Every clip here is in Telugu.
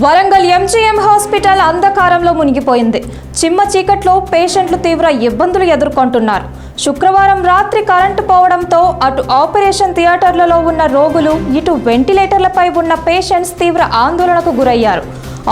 వరంగల్ ఎంజీఎం హాస్పిటల్ అంధకారంలో మునిగిపోయింది. చిమ్మ చీకట్లో పేషెంట్లు తీవ్ర ఇబ్బందులు ఎదుర్కొంటున్నారు. శుక్రవారం రాత్రి కరెంటు పోవడంతో అటు ఆపరేషన్ థియేటర్లలో ఉన్న రోగులు ఇటు వెంటిలేటర్లపై ఉన్న పేషెంట్స్ తీవ్ర ఆందోళనకు గురయ్యారు.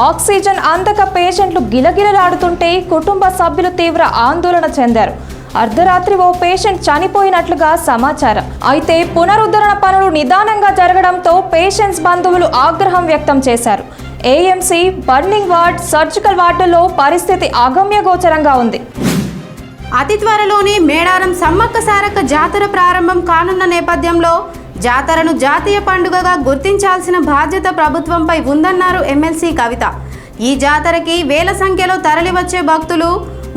ఆక్సిజన్ అందక పేషెంట్లు గిలగిలలాడుతుంటే కుటుంబ సభ్యులు తీవ్ర ఆందోళన చెందారు. అర్ధరాత్రి ఓ పేషెంట్ చనిపోయినట్లుగా సమాచారం. అయితే పునరుద్ధరణ పనులు నిదానంగా జరగడంతో పేషెంట్స్ బంధువులు ఆగ్రహం వ్యక్తం చేశారు. ఏఎంసీ బర్నింగ్ వార్డ్ సర్జికల్ వార్డుల్లో పరిస్థితి అగమ్యగోచరంగా ఉంది. అతి త్వరలోనే మేడారం సమ్మక్క సారక్క జాతర ప్రారంభం కానున్న నేపథ్యంలో జాతరను జాతీయ పండుగగా గుర్తించాల్సిన బాధ్యత ప్రభుత్వంపై ఉందన్నారు ఎమ్మెల్సీ కవిత. ఈ జాతరకి వేల సంఖ్యలో తరలివచ్చే భక్తులు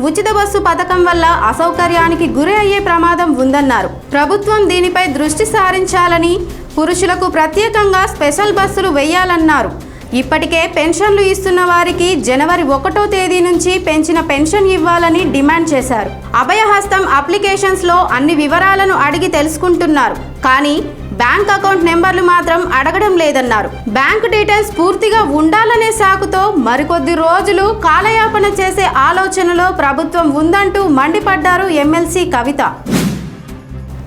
ఉచిత బస్సు పథకం వల్ల అసౌకర్యానికి గురి అయ్యే ప్రమాదం ఉందన్నారు. ప్రభుత్వం దీనిపై దృష్టి సారించాలని పురుషులకు ప్రత్యేకంగా స్పెషల్ బస్సులు వేయాలన్నారు. ఇప్పటికే పెన్షన్లు ఇస్తున్న వారికి జనవరి ఒకటో తేదీ నుంచి పెంచిన పెన్షన్ ఇవ్వాలని డిమాండ్ చేశారు. అభయహస్తం అప్లికేషన్స్లో అన్ని వివరాలను అడిగి తెలుసుకుంటున్నారు. కానీ బ్యాంక్ అకౌంట్ నెంబర్లు మాత్రం అడగడం లేదన్నారు. బ్యాంక్ డీటెయిల్స్ పూర్తిగా ఉండాలనే సాకుతో మరికొద్ది రోజులు కాలయాపన చేసే ఆలోచనలో ప్రభుత్వం ఉందంటూ మండిపడ్డారు ఎమ్మెల్సీ కవిత.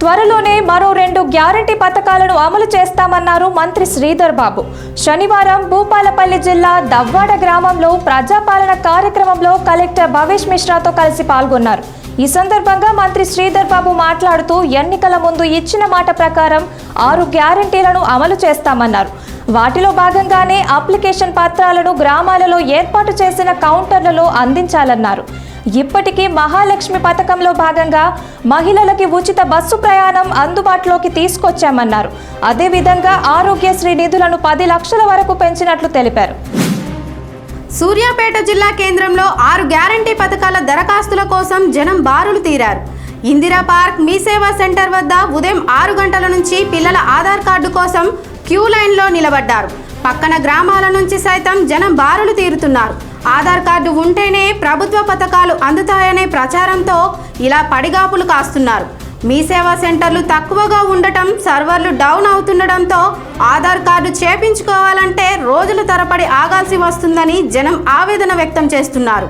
త్వరలోనే మరో రెండు గ్యారంటీ పథకాలను అమలు చేస్తామన్నారు మంత్రి శ్రీధర్ బాబు. శనివారం భూపాలపల్లి జిల్లా దవ్వాడ గ్రామంలో ప్రజాపాలన కార్యక్రమంలో కలెక్టర్ భవేష్ మిశ్రాతో కలిసి పాల్గొన్నారు. ఈ సందర్భంగా మంత్రి శ్రీధర్ బాబు మాట్లాడుతూ ఎన్నికల ముందు ఇచ్చిన మాట ప్రకారం ఆరు గ్యారంటీలను అమలు చేస్తామన్నారు. వాటిలో భాగంగానే అప్లికేషన్ పత్రాలను గ్రామాలలో ఏర్పాటు చేసిన కౌంటర్లలో అందించాలన్నారు. ఇప్పటికీ మహాలక్ష్మి పథకంలో భాగంగా మహిళలకి ఉచిత బస్సు ప్రయాణం అందుబాటులోకి తీసుకొచ్చామన్నారు. అదేవిధంగా ఆరోగ్యశ్రీ నిధులను పది లక్షల వరకు పెంచినట్లు తెలిపారు. సూర్యాపేట జిల్లా కేంద్రంలో ఆరు గ్యారంటీ పథకాల దరఖాస్తుల కోసం జనం బారులు తీరారు. ఇందిరా పార్క్ మీ సేవా సెంటర్ వద్ద ఉదయం ఆరు గంటల నుంచి పిల్లల ఆధార్ కార్డు కోసం క్యూ లైన్లో నిలబడ్డారు. పక్కన గ్రామాల నుంచి సైతం జనం బారులు తీరుతున్నారు. ఆధార్ కార్డు ఉంటేనే ప్రభుత్వ పథకాలు అందుతాయనే ప్రచారంతో ఇలా పడిగాపులు కాస్తున్నారు. మీ సేవా సెంటర్లు తక్కువగా ఉండటం సర్వర్లు డౌన్ అవుతుండటంతో ఆధార్ కార్డు చేపించుకోవాలంటే రోజుల తరబడి ఆగాల్సి వస్తుందని జనం ఆవేదన వ్యక్తం చేస్తున్నారు.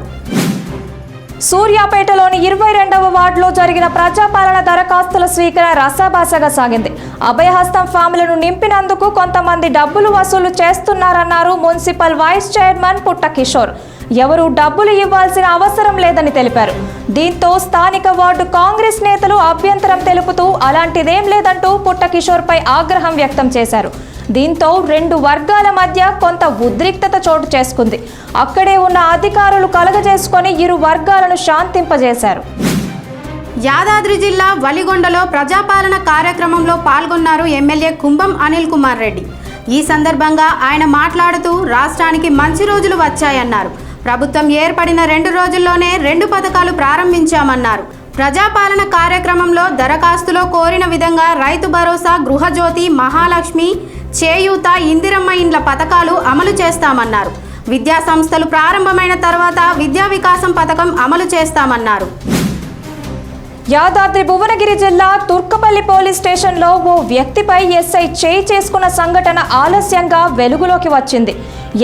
సూర్యాపేటలోని ఇరవై రెండవ వార్డులో జరిగిన ప్రజాపాలన దరఖాస్తుల స్వీకరణ రసాభాసగా సాగింది. అభయహస్తం ఫామ్లను నింపినందుకు కొంతమంది డబ్బులు వసూలు చేస్తున్నారన్నారు మున్సిపల్ వైస్ చైర్మన్ పుట్ట కిషోర్. ఎవరు డబ్బులు ఇవ్వాల్సిన అవసరం లేదని తెలిపారు. దీంతో స్థానిక వార్డు కాంగ్రెస్ నేతలు అభ్యంతరం తెలుపుతూ అలాంటిదేం లేదంటూ పుట్టకిషోర్పై ఆగ్రహం వ్యక్తం చేశారు. దీంతో రెండు వర్గాల మధ్య కొంత ఉద్రిక్తత చోటు చేసుకుంది. అక్కడే ఉన్న అధికారులు కలగజేసుకొని ఇరు వర్గాలను శాంతింపజేశారు. యాదాద్రి జిల్లా వలిగొండలో ప్రజాపాలన కార్యక్రమంలో పాల్గొన్నారు ఎమ్మెల్యే కుంభం అనిల్ కుమార్ రెడ్డి. ఈ సందర్భంగా ఆయన మాట్లాడుతూ రాష్ట్రానికి మంచి రోజులు వచ్చాయన్నారు. ప్రభుత్వం ఏర్పడిన రెండు రోజుల్లోనే రెండు పథకాలు ప్రారంభించామన్నారు. ప్రజాపాలన కార్యక్రమంలో దరఖాస్తులో కోరిన విధంగా రైతు భరోసా గృహజ్యోతి మహాలక్ష్మి చేయూత ఇందిరమ్మ ఇండ్ల పథకాలు అమలు చేస్తామన్నారు. విద్యా సంస్థలు ప్రారంభమైన తర్వాత విద్యా వికాసం పథకం అమలు చేస్తామన్నారు. యాదాద్రి భువనగిరి జిల్లా తుర్కపల్లి పోలీస్ స్టేషన్లో ఓ వ్యక్తిపై ఎస్ఐ చేయి చేసుకున్న సంఘటన ఆలస్యంగా వెలుగులోకి వచ్చింది.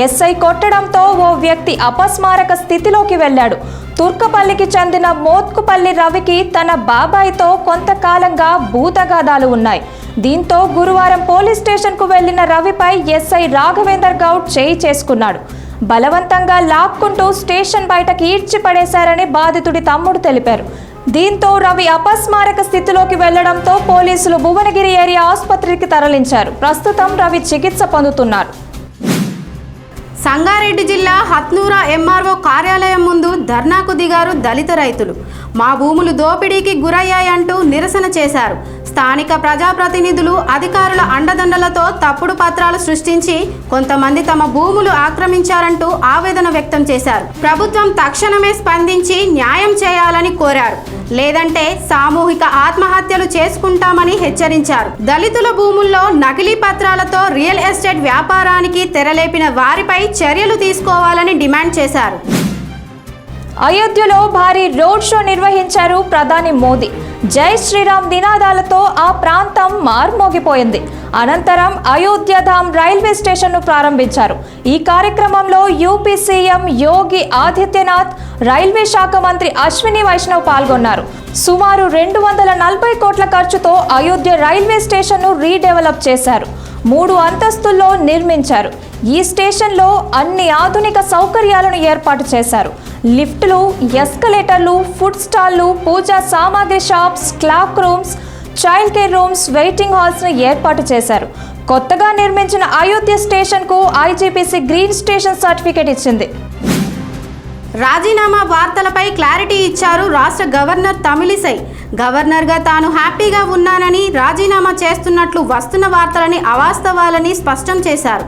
ఎస్ఐ కొట్టడంతో ఓ వ్యక్తి అపస్మారక స్థితిలోకి వెళ్ళాడు. తుర్కపల్లికి చెందిన మోత్కుపల్లి రవికి తన బాబాయ్తో కొంతకాలంగా భూతగాదాలు ఉన్నాయి. దీంతో గురువారం పోలీస్ స్టేషన్కు వెళ్ళిన రవిపై ఎస్ఐ రాఘవేందర్ గౌడ్ చేయి చేసుకున్నాడు. బలవంతంగా లాక్కుంటూ స్టేషన్ బయటకి ఈడ్చి పడేశారని బాధితుడి తమ్ముడు తెలిపారు. దీంతో రవి అపస్మారక స్థితిలోకి వెళ్ళడంతో పోలీసులు భువనగిరి ఏరియా ఆసుపత్రికి తరలించారు. ప్రస్తుతం రవి చికిత్స పొందుతున్నారు. సంగారెడ్డి జిల్లా హత్నూరా ఎంఆర్ఓ కార్యాలయం ముందు ధర్నాకు దిగారు దళిత రైతులు. మా భూములు దోపిడీకి గురయ్యాయంటూ నిరసన చేశారు. స్థానిక ప్రజాప్రతినిధులు అధికారుల అండదండలతో తప్పుడు పత్రాలు సృష్టించి కొంతమంది తమ భూములు ఆక్రమించారంటూ ఆవేదన వ్యక్తం చేశారు. ప్రభుత్వం తక్షణమే స్పందించి న్యాయం చేయాలని కోరారు. లేదంటే సామూహిక ఆత్మహత్యలు చేసుకుంటామని హెచ్చరించారు. దళితుల భూముల్లో నకిలీ పత్రాలతో రియల్ ఎస్టేట్ వ్యాపారానికి తెరలేపిన వారిపై చర్యలు తీసుకోవాలని డిమాండ్ చేశారు. అయోధ్యలో భారీ రోడ్ షో నిర్వహించారు ప్రధాని మోదీ. జై శ్రీరామ్ నినాదాలతో ఆ ప్రాంతం మార్మోగిపోయింది. అనంతరం అయోధ్యధామ్ రైల్వే స్టేషన్ను ప్రారంభించారు. ఈ కార్యక్రమంలో UP CM Yogi Adityanath railway శాఖ మంత్రి అశ్విని వైష్ణవ్ పాల్గొన్నారు. సుమారు రెండు వందల నలభై కోట్ల ఖర్చుతో అయోధ్య రైల్వే స్టేషన్ను రీడెవలప్ చేశారు. మూడు అంతస్తుల్లో నిర్మించారు. ఈ స్టేషన్లో అన్ని ఆధునిక సౌకర్యాలను ఏర్పాటు చేశారు. లిఫ్ట్లు ఎస్కలేటర్లు ఫుడ్ స్టాల్లు పూజా సామాగ్రి shops clock rooms child care rooms waiting హాల్స్ను ఏర్పాటు చేశారు. కొత్తగా నిర్మించిన అయోధ్య స్టేషన్కు ఐజీపీసీ గ్రీన్ స్టేషన్ సర్టిఫికేట్ ఇచ్చింది. రాజీనామా వార్తలపై క్లారిటీ ఇచ్చారు రాష్ట్ర గవర్నర్ తమిళిసై. గవర్నర్గా తాను హ్యాపీగా ఉన్నానని రాజీనామా చేస్తున్నట్లు వస్తున్న వార్తలని అవాస్తవాలని స్పష్టం చేశారు.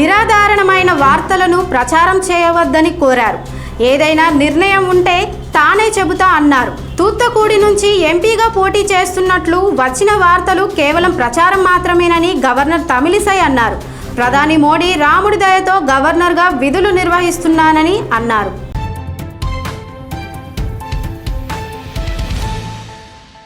నిరాధారణమైన వార్తలను ప్రచారం చేయవద్దని కోరారు. ఏదైనా నిర్ణయం ఉంటే తానే చెబుతా అన్నారు. తూత్తకూడి నుంచి ఎంపీగా పోటీ చేస్తున్నట్లు వచ్చిన వార్తలు కేవలం ప్రచారం మాత్రమేనని గవర్నర్ తమిళిసై అన్నారు. ప్రధాని మోడీ రాముడి దయతో గవర్నర్గా విధులు నిర్వహిస్తున్నానని అన్నారు.